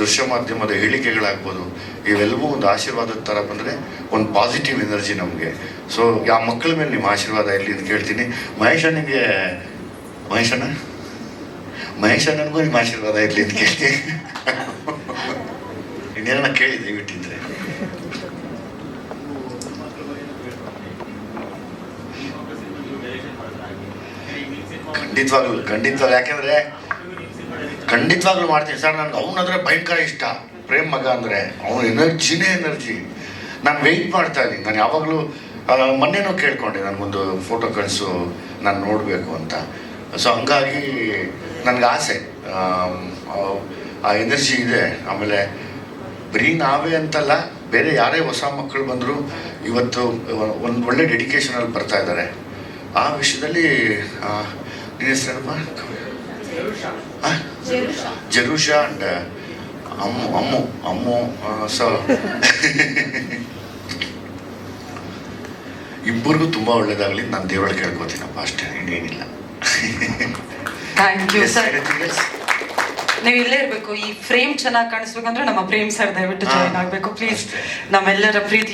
ದೃಶ್ಯ ಮಾಧ್ಯಮದ ಹೇಳಿಕೆಗಳಾಗ್ಬೋದು, ಇವೆಲ್ಲವೂ ಒಂದು ಆಶೀರ್ವಾದದ ಥರ ಬಂದರೆ ಒಂದು ಪಾಸಿಟಿವ್ ಎನರ್ಜಿ ನಮಗೆ. ಸೊ ಆ ಮಕ್ಕಳ ಮೇಲೆ ನಿಮ್ಮ ಆಶೀರ್ವಾದ ಇರಲಿ ಅಂತ ಕೇಳ್ತೀನಿ. ಮಹೇಶನಿಗೆ ಮಹೇಶನ ಮಹೇಶ್ ನಿಮ್ಮ ಆಶೀರ್ವಾದ ಇರಲಿ ಅಂತ ಕೇಳ್ತೀನಿ. ಇನ್ನೇನ ಕೇಳಿ ದಯವಿಟ್ಟಿದ್ರೆ ಖಂಡಿತವಾಗ್ಲು ಖಂಡಿತವಾಗ್ಲು. ಯಾಕೆಂದ್ರೆ ಖಂಡಿತವಾಗ್ಲೂ ಮಾಡ್ತೀನಿ. ಸರ್ ನನಗೆ ಅವನಂದ್ರೆ ಭಯಂಕರ ಇಷ್ಟ. ಪ್ರೇಮ್ ಮಗ ಅಂದರೆ ಅವನ ಎನರ್ಜಿನೇ ಎನರ್ಜಿ. ನಾನು ವೆಯ್ಟ್ ಮಾಡ್ತಾ ಇದ್ದೀನಿ. ನಾನು ಯಾವಾಗಲೂ ಮೊನ್ನೆನೂ ಕೇಳ್ಕೊಂಡೆ ನನಗೊಂದು ಫೋಟೋ ಕಳಿಸು ನಾನು ನೋಡಬೇಕು ಅಂತ. ಸೊ ಹಂಗಾಗಿ ನನಗೆ ಆಸೆ. ಆ- ಎನರ್ಜಿ ಇದೆ. ಆಮೇಲೆ ಬರೀ ನಾವೇ ಅಂತಲ್ಲ ಬೇರೆ ಯಾರೇ ಹೊಸ ಮಕ್ಕಳು ಬಂದರೂ ಇವತ್ತು ಒಂದು ಒಳ್ಳೆ ಡೆಡಿಕೇಶನಲ್ಲಿ ಬರ್ತಾ ಇದ್ದಾರೆ. ಆ ವಿಷಯದಲ್ಲಿ ನಿನ್ನ ಹೆಸರೇನಪ್ಪ Jerusha. And Ammu Ammu Ammu so. ಇಬ್ಬರಿಗೂ ತುಂಬಾ ಒಳ್ಳೇದಾಗಲಿ. ನಾನು ದೇವಳ ಕೇಳ್ಕೊತೀನಪ್ಪ ಅಷ್ಟೇ ಇನ್ನೇನಿಲ್ಲ. Thank you sir? ನೀವು ಇಲ್ಲೇ ಇರಬೇಕು. ಈ ಫ್ರೇಮ್ ಚೆನ್ನಾಗಿ ಕಾಣಿಸ್ಬೇಕಂದ್ರೆ ನಮ್ಮ ಪ್ರೇಮ್ ಸರ್ ದಯವಿಟ್ಟು. ಜಾಯಿನ್ ಆಗಬೇಕು. ಪ್ಲೀಸ್. ನಮ್ಮೆಲ್ಲರ ಪ್ರೀತಿ.